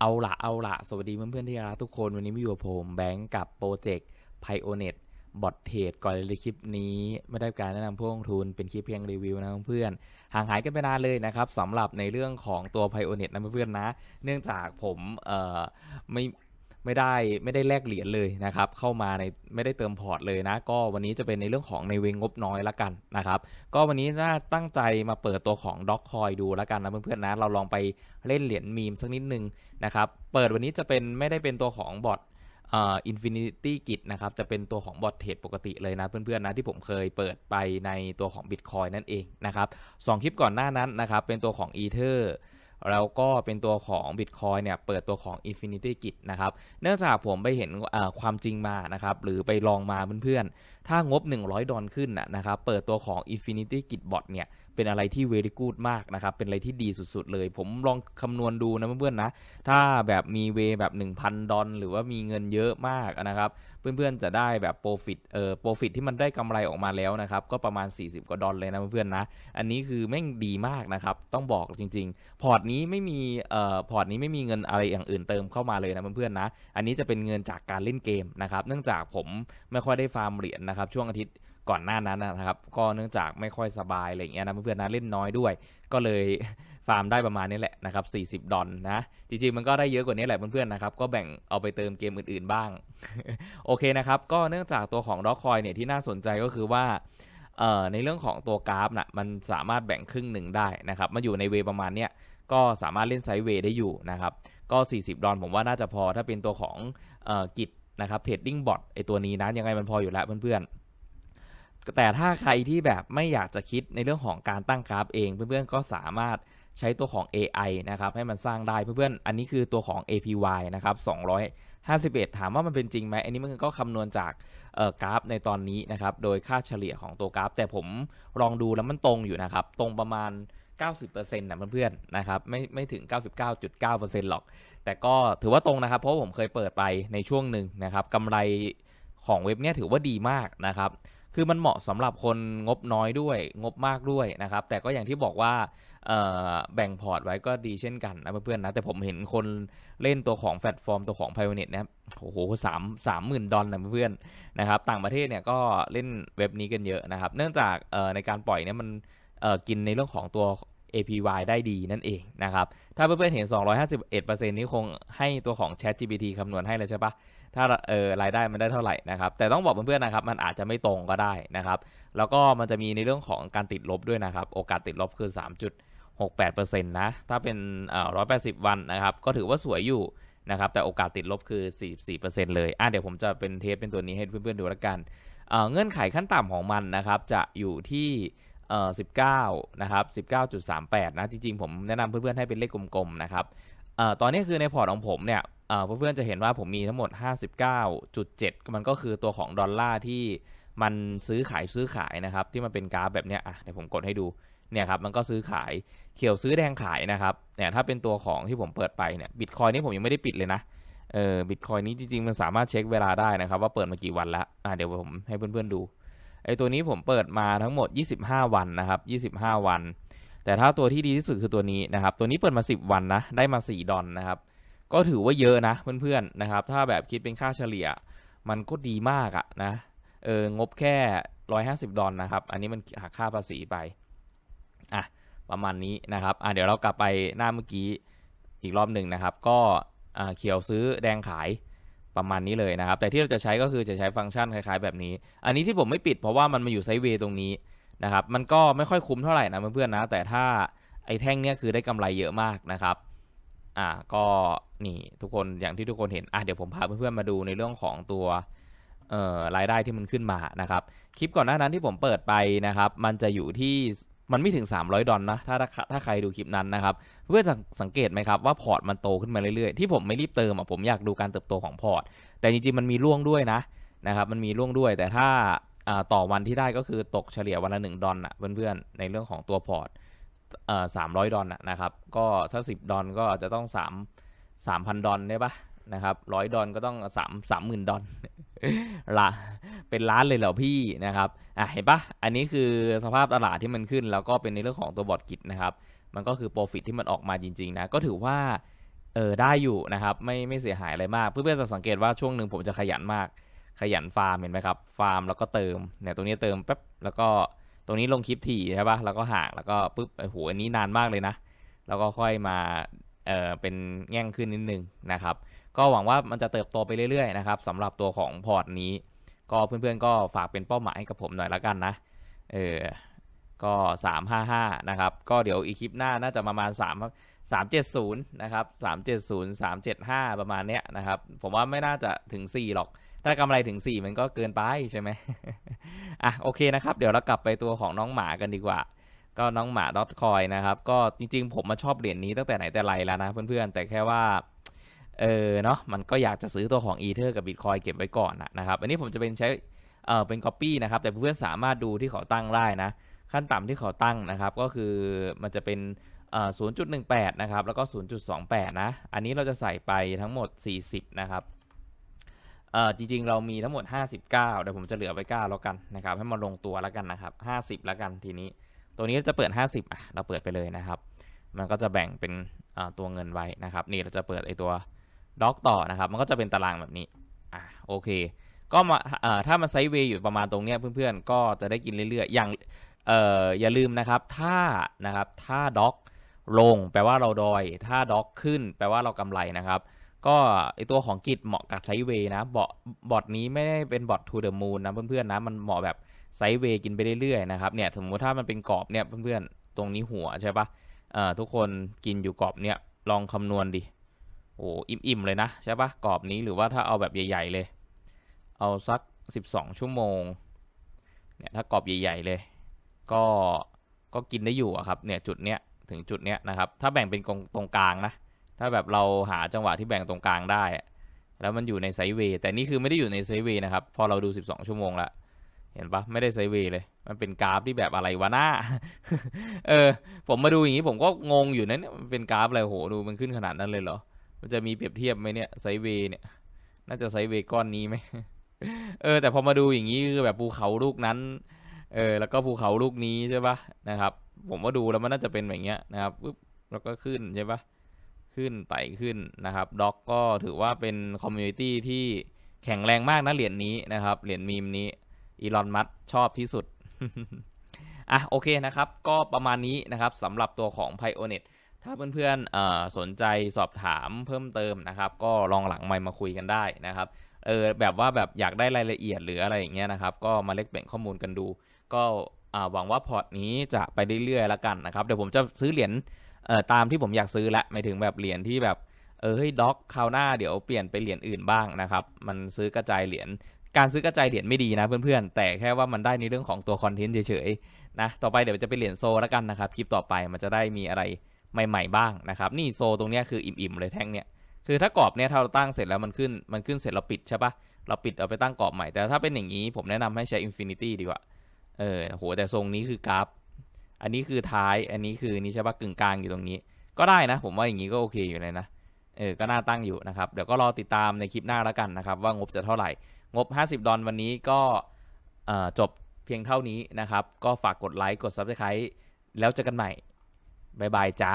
เอาละเอาละสวัสดีเพื่อนๆที่รักทุกคน วันนี้มาอยู่กับผมแบงก์กับโปรเจกต์ไพโอเน็ตบอทเทรดก่อนเลยคลิปนี้ ไม่ได้การแนะนำผู้ลงทุนเป็นคลิปเพียงรีวิวนะเพื่อนๆห่างหายกันไปนานเลยนะครับสำหรับในเรื่องของตัวไพโอเน็ตนะเพื่อนๆนะ เนื่องจากผมเอ่อไม่ ไม่ได้ไม่ได้แลกเหรียญเลยนะครับเข้ามาในไม่ได้เติมพอร์ตเลยนะ ก็วันนี้จะเป็นในเรื่องของในเวงงบน้อยละกันนะครับก็วันนี้น่าตั้งใจมาเปิดตัวของด็อกคอยดูล้วกันนะเพื่อนๆนะเราลองไปเล่นเหรียญมีมสักนิดนึงนะครับเปิดวันนี้จะเป็นไม่ได้เป็นตัวของบอทอินฟินิตี้กิจนะครับจะเป็นตัวของบอทเทรดปกติเลยนะเพื่อนๆนะที่ผมเคยเปิดไปในตัวของ Bitcoin นั่นเองนะครับสองคลิปก่อนหน้านั้นนะครับเป็นตัวของ Ether แล้วก็เป็นตัวของ Bitcoin เนี่ยเปิดตัวของ Infinity Git นะครับ เนื่องจากผมไปเห็นความจริงมานะครับ หรือไปลองมาเพื่อนๆ ถ้างบ 100 ดอลขึ้นนะครับ เปิดตัวของ Infinity Git Bot เนี่ย เป็นอะไรที่ very good มากนะครับ เป็นอะไรที่ดีสุดๆเลย ผมลองคำนวณดูนะเพื่อนๆนะ ถ้าแบบมีเวแบบ 1,000 ดอลหรือว่ามีเงินเยอะมากนะครับ เพื่อนๆจะได้แบบโปรฟิตเอ่อโปรฟิตที่มันได้กำไรออกมาแล้วนะครับ ก็ประมาณ 40 กว่าดอลเลยนะเพื่อนๆนะ อันนี้คือแม่งดีมากนะครับ ต้องบอกจริง ๆ พอร์ตนี้ไม่มีเอ่อพอร์ตนี้ไม่มีเงินอะไรอย่างอื่นเติมเข้ามาเลยนะเพื่อนๆนะ อันนี้จะเป็นเงินจากการเล่นเกมนะครับ เนื่องจากผมไม่ค่อยได้ฟาร์มเหรียญนะครับช่วงอาทิตย์ ก่อนหน้านั้นนะครับ ก็เนื่องจากไม่ค่อยสบายอะไรอย่างเงี้ยนะเพื่อนๆนะเล่นน้อยด้วย ก็เลยฟาร์มได้ประมาณนี้แหละนะครับ40 ดอลนะ จริงๆ มันก็ได้เยอะกว่านี้แหละเพื่อนๆนะครับ ก็แบ่งเอาไปเติมเกมอื่นๆบ้าง โอเคนะครับ ก็เนื่องจากตัวของด็อกคอยเนี่ยที่น่าสนใจก็คือว่าในเรื่องของตัวกราฟนะ่ะมันสามารถแบ่งครึ่งหนึ่งได้นะครับมาอยู่ในเวประมาณเนี้ยก็สามารถเล่นไซด์เวได้อยู่นะครับ ก็ 40 ดอลผมว่าน่าจะพอถ้าเป็นตัวของกิจนะครับเทรดดิ้งบอทไอตัวนี้นะยังไงมันพออยู่แล้วเพื่อนๆ แต่ถ้าใครที่แบบไม่อยากจะคิดในเรื่องของการตั้งกราฟเอง เพื่อนๆก็สามารถใช้ตัวของ AI นะครับให้มันสร้างได้เพื่อนๆอันนี้คือตัวของ APY นะครับ251 ถามว่ามันเป็นจริงไหมอันนี้มันก็คำนวณจากกราฟในตอนนี้นะครับโดยค่าเฉลี่ยของตัวกราฟ แต่ผมลองดูแล้วมันตรงอยู่นะครับ ตรงประมาณ 90%นะเพื่อนๆนะครับไม่ไม่ถึง 99.9%หรอก แต่ก็ถือว่าตรงนะครับ เพราะผมเคยเปิดไปในช่วงหนึ่งนะครับกำไรของเว็บเนี้ยถือว่าดีมากนะครับ คือมันเหมาะสำหรับคนงบน้อยด้วยงบมากด้วยนะครับ แต่ก็อย่างที่บอกว่าแบ่งพอร์ตไว้ก็ดีเช่นกันนะเพื่อนๆนะแต่ผมเห็นคนเล่นตัวของแพลตฟอร์มตัวของไพโอเน็ตนะโอ้โหสามสามหมื่นดอลนะเพื่อนๆนะครับ ต่างประเทศเนี่ยก็เล่นเว็บนี้กันเยอะนะครับ เนื่องจากในการปล่อยเนี่ยมันกินในเรื่องของตัว APY ได้ดีนั่นเองนะครับ ถ้าเพื่อนๆเห็น 251%นี้คงให้ตัวของ ChatGPT คำนวณให้เลยใช่ปะถ้าเออรายได้มันได้เท่าไหร่นะครับ แต่ต้องบอกเพื่อนๆนะครับ มันอาจจะไม่ตรงก็ได้นะครับ แล้วก็มันจะมีในเรื่องของการติดลบด้วยนะครับ โอกาสติดลบคือ 3.68%นะ ถ้าเป็น180 วันนะครับ ก็ถือว่าสวยอยู่นะครับ แต่โอกาสติดลบคือ 44%เลย อะเดี๋ยวผมจะเป็นเทปเป็นตัวนี้ให้เพื่อนๆดูแล้วกันเเงื่อนไขขั้นต่ำของมันนะครับ จะอยู่ที่ เอ่อ19 นะครับ 19.38 นะ จริงๆ ผมแนะนำเพื่อนๆ ให้เป็นเลขกลมๆ นะครับเอ่อตอนนี้คือในพอร์ตของผมเนี่ยเอ่อเพื่อนๆ จะเห็นว่าผมมีทั้งหมด 59.7 มันก็คือตัวของดอลลาร์ที่มันซื้อขายซื้อขายนะครับ ที่มันเป็นกราฟแบบเนี้ยอะเดี๋ยวผมกดให้ดู เนี่ยครับ มันก็ซื้อขาย เขียวซื้อแดงขายนะครับ เนี่ยถ้าเป็นตัวของที่ผมเปิดไปเนี่ยบิตคอยนี้ผมยังไม่ได้ปิดเลยนะ เออบิตคอยนี้จริงๆ มันสามารถเช็คเวลาได้นะครับ ว่าเปิดมากี่วันแล้วอะเดี๋ยวผมให้เพื่อนๆดู ไอตัวนี้ผมเปิดมาทั้งหมด 25 วันนะครับ25 วัน แต่ถ้าตัวที่ดีที่สุดคือตัวนี้นะครับ ตัวนี้เปิดมา 10 วันนะได้มา 4 ดอลนะครับ ก็ถือว่าเยอะนะเพื่อนๆนะครับ ถ้าแบบคิดเป็นค่าเฉลี่ย มันก็ดีมากอะนะเอองบแค่ 150 ดอลนะครับ อันนี้มันหักค่าภาษีไปอะประมาณนี้นะครับอะเดี๋ยวเรากลับไปหน้าเมื่อกี้อีกรอบหนึ่งนะครับ ก็เขียวซื้อแดงขาย ประมาณนี้เลยนะครับ แต่ที่เราจะใช้ก็คือจะใช้ฟังก์ชันคล้ายๆ แบบนี้ อันนี้ที่ผมไม่ปิดเพราะว่ามันมาอยู่ไซด์เวย์ตรงนี้นะครับ มันก็ไม่ค่อยคุ้มเท่าไหร่นะเพื่อนๆนะ แต่ถ้าไอ้แท่งเนี้ยคือได้กำไรเยอะมากนะครับ อ่า ก็นี่ทุกคนอย่างที่ทุกคนเห็น อะเดี๋ยวผมพาเพื่อนๆมาดูในเรื่องของตัวเอ่อรายได้ที่มันขึ้นมานะครับ คลิปก่อนหน้านั้นที่ผมเปิดไปนะครับ มันจะอยู่ที่ มันไม่ถึง 300 ดอลนะถ้าถ้าใครดูคลิปนั้นนะครับ เพื่อจะสังเกตไหมครับว่าพอร์ตมันโตขึ้นมาเรื่อยๆ ที่ผมไม่รีบเติมอะผมอยากดูการเติบโตของพอร์ต แต่จริงๆมันมีร่วงด้วยนะนะครับมันมีร่วงด้วย แต่ถ้าต่อวันที่ได้ก็คือตกเฉลี่ยวันละ 1 ดอลอะเพื่อนๆในเรื่องของตัวพอร์ตสามร้อยดอลนะครับ ก็ถ้า 10 ดอลก็จะต้อง 3 3,000 ดอลได้ปะนะครับร้อยดอลก็ต้องสามสามหมื่นดอล ละเป็นล้านเลยเหรอพี่นะครับอะเห็นปะอันนี้คือสภาพตลาดที่มันขึ้น แล้วก็เป็นในเรื่องของตัวบอดกิจนะครับ มันก็คือโปรฟิตที่มันออกมาจริง ๆ นะ ก็ถือว่าเออได้อยู่นะครับ ไม่ไม่เสียหายอะไรมากเพื่อนๆจะสังเกตว่าช่วงหนึ่งผมจะขยันมาก ขยันฟาร์มเห็นไหมครับ ฟาร์มแล้วก็เติมเนี่ยตรงนี้เติมแป๊บแล้วก็ตรงนี้ลงคลิปถี่ใช่ปะแล้วก็ห่างแล้วก็ปุ๊บโอ้โหอันนี้นานมากเลยนะ แล้วก็ค่อยมาเออเป็นแง่งขึ้นนิดนึงนะครับ ก็หวังว่ามันจะเติบโตไปเรื่อยๆนะครับสำหรับตัวของพอร์ตนี้ ก็เพื่อนๆก็ฝากเป็นเป้าหมายให้กับผมหน่อยละกันนะเออก็ 355 นะครับ ก็เดี๋ยวอีกคลิปหน้าน่าจะประมาณ 3 370 นะครับ 370 375 ประมาณเนี้ยนะครับ ผมว่าไม่น่าจะถึง 4 หรอก ถ้ากำไรถึง 4 มันก็เกินไปใช่ไหมอะโอเคนะครับ เดี๋ยวเรากลับไปตัวของน้องหมากันดีกว่า ก็น้องหมาดอทคอยนะครับ ก็จริงๆ ผมมาชอบเหรียญนี้ตั้งแต่ไหนแต่ไรแล้วนะเพื่อนๆ แต่แค่ว่า เออเนาะมันก็อยากจะซื้อตัวของอีเทอร์กับบิตคอยเก็บไว้ก่อนนะครับอันนี้ผมจะเป็นใช้เออเป็น Copy นะครับแต่เพื่อนสามารถดูที่เขาตั้งได้นะขั้นต่ำที่เขาตั้งนะครับ ก็คือมันจะเป็นเอ่อ0.18นะครับแล้วก็0.28นะอันนี้เราจะใส่ไปทั้งหมด40นะครับเออจริงๆ เรามีทั้งหมด 59เดี๋ยวผมจะเหลือไว้9แล้วกันนะครับ ให้มันลงตัวแล้วกันนะครับ 50 แล้วกันทีนี้ ตัวนี้จะเปิด 50อะเราเปิดไปเลยนะครับ มันก็จะแบ่งเป็นตัวเงินไว้นะครับ นี่เราจะเปิดไอตัว ด็อกต่อนะครับมันก็จะเป็นตารางแบบนี้อะโอเค ก็มาถ้ามันไซด์เวย์อยู่ประมาณตรงเนี้ยเพื่อนๆ ก็จะได้กินเรื่อยๆ อย่างเอ่ออย่าลืมนะครับถ้านะครับถ้าด็อกลงแปลว่าเราดอย ถ้าด็อกขึ้นแปลว่าเรากำไรนะครับก็ไอตัวของกิจเหมาะกับไซด์เวย์นะบอทบอทนี้ไม่ได้เป็นบอททูเดอะมูนนะเพื่อนๆนะมันเหมาะแบบไซด์เวย์กินไปเรื่อยๆนะครับเนี่ยสมมติถ้ามันเป็นกรอบเนี่ยเพื่อนๆตรงนี้หัวใช่ปะเอ่อทุกคนกินอยู่กรอบเนี่ยลองคำนวณดิ โอ้อิ่มๆเลยนะใช่ปะกรอบนี้หรือว่าถ้าเอาแบบใหญ่ ๆ เลย เอาสัก 12 ชั่วโมงเนี่ยถ้ากรอบใหญ่ ๆ เลย ก็ก็กินได้อยู่อะครับเนี่ยจุดเนี้ยถึงจุดเนี้ยนะครับ ถ้าแบ่งเป็นตรงตรงกลางนะ ถ้าแบบเราหาจังหวะที่แบ่งตรงกลางได้ แล้วมันอยู่ในไซเวย์แต่นี่คือไม่ได้อยู่ในไซเวย์นะครับ พอเราดู 12 ชั่วโมงละเห็นปะไม่ได้ไซเวย์เลย มันเป็นกราฟที่แบบอะไรวะหน้า เออ ผมมาดูอย่างนี้ผมก็งงอยู่นะเนี่ยมันเป็นกราฟอะไรโหดูมันขึ้นขนาดนั้นเลยเหรอ มันจะมีเปรียบเทียบไหมเนี่ยไซเวย์เนี่ย น่าจะไซเวย์ก้อนนี้ไหมเออ แต่พอมาดูอย่างนี้คือแบบภูเขาลูกนั้น เออ แล้วก็ภูเขาลูกนี้ใช่ปะนะครับ ผมว่าดูแล้วมันน่าจะเป็นแบบเนี้ยนะครับปึ๊บแล้วก็ขึ้นใช่ปะขึ้นไต่ขึ้นนะครับด็อกก็ถือว่าเป็นคอมมูนิตี้ที่แข็งแรงมากนะเหรียญนี้นะครับ เหรียญมีมนี้อีลอนมัสชอบที่สุดอะโอเคนะครับ ก็ประมาณนี้นะครับสำหรับตัวของ Pioneer ถ้าเพื่อนๆออสนใจสอบถามเพิ่มเติมนะครับ ก็ลองหลังไมมาคุยกันได้นะครับเออแบบว่าแบบอยากได้รายละเอียดหรืออะไรอย่างเงี้ยนะครับ ก็มาเล็กแบ่งข้อมูลกันดู ก็หวังว่าพอร์ตนี้จะไปเรื่อยๆแล้วกันนะครับเดี๋ยวผมจะซื้อเหรียญตามที่ผมอยากซื้อละหมายถึงแบบเหรียญที่แบบเออเฮ้ยด็อกคราวหน้าเดี๋ยวเปลี่ยนไปเหรียญอื่นบ้างนะครับ มันซื้อกระจายเหรียญการซื้อกระจายเหรียญไม่ดีนะเพื่อนๆ แต่แค่ว่ามันได้ในเรื่องของตัวคอนเทนต์เฉยๆนะต่อไปเดี๋ยวจะเป็นเหรียญโซแล้วกันนะครับคลิปต่อไปมันจะได้มีอะไร ใหม่ ๆ บ้างนะครับนี่โซตรงนี้คืออิ่มๆเลยแท่งเนี้ยคือถ้ากรอบเนี้ยถ้าเราตั้งเสร็จแล้วมันขึ้นมันขึ้นเสร็จเราปิดใช่ปะเราปิดเอาไปตั้งกรอบใหม่แต่ถ้าเป็นอย่างนี้ผมแนะนำให้ใช้ Infinity ดีกว่าเออโหแต่ทรงนี้คือกราฟอันนี้คือท้ายอันนี้คือนี่ใช่ปะกึ่งกลางอยู่ตรงนี้ ก็ได้นะ ผมว่าอย่างนี้ก็โอเคอยู่เลยนะเออก็น่าตั้งอยู่นะครับเดี๋ยวก็รอติดตามในคลิปหน้าแล้วกันนะครับ ว่างบจะเท่าไหร่ งบ 50 ดอลวันนี้ก็จบเพียงเท่านี้นะครับ ก็ฝากกดไลค์กด Subscribe แล้วเจอกันใหม่ บ๊ายบายจ้า